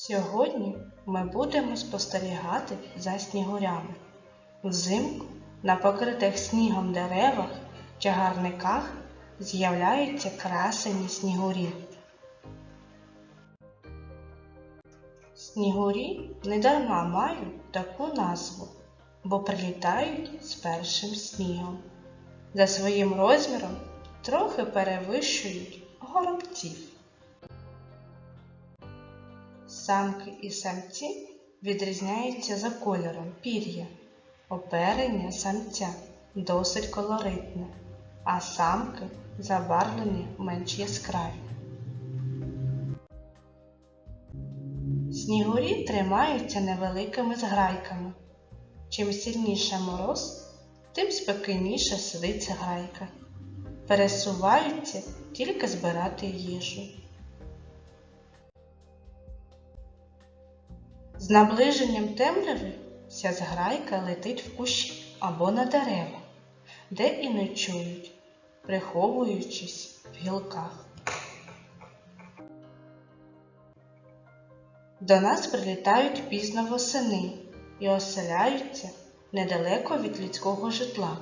Сьогодні ми будемо спостерігати за снігурями. Взимку на покритих снігом деревах, чагарниках з'являються красені снігурі. Снігурі недарма мають таку назву, бо прилітають з першим снігом. За своїм розміром трохи перевищують горобців. Самки і самці відрізняються за кольором пір'я. Оперення самця досить колоритне, а самки забарвлені менш яскраві. Снігурі тримаються невеликими зграйками. Чим сильніше мороз, тим спокійніше сидиться грайка. Пересуваються тільки збирати їжу. З наближенням темряви вся зграйка летить в кущі або на дерева, де і ночують, приховуючись в гілках. До нас прилітають пізно восени і оселяються недалеко від людського житла,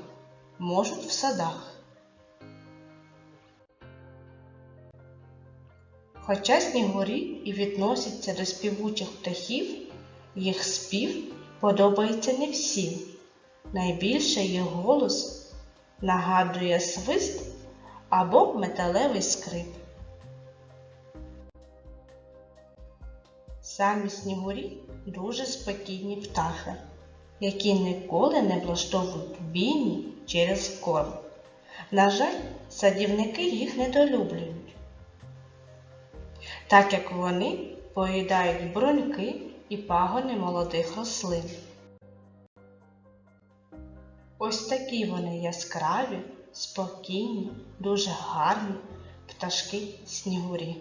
можуть в садах. Хоча снігурі і відносяться до співучих птахів, їх спів подобається не всім. Найбільше їх голос нагадує свист або металевий скрип. Самі снігурі дуже спокійні птахи, які ніколи не влаштовують бійні через корм. На жаль, садівники їх недолюблюють, так як вони поїдають бруньки і пагони молодих рослин. Ось такі вони яскраві, спокійні, дуже гарні пташки снігурі.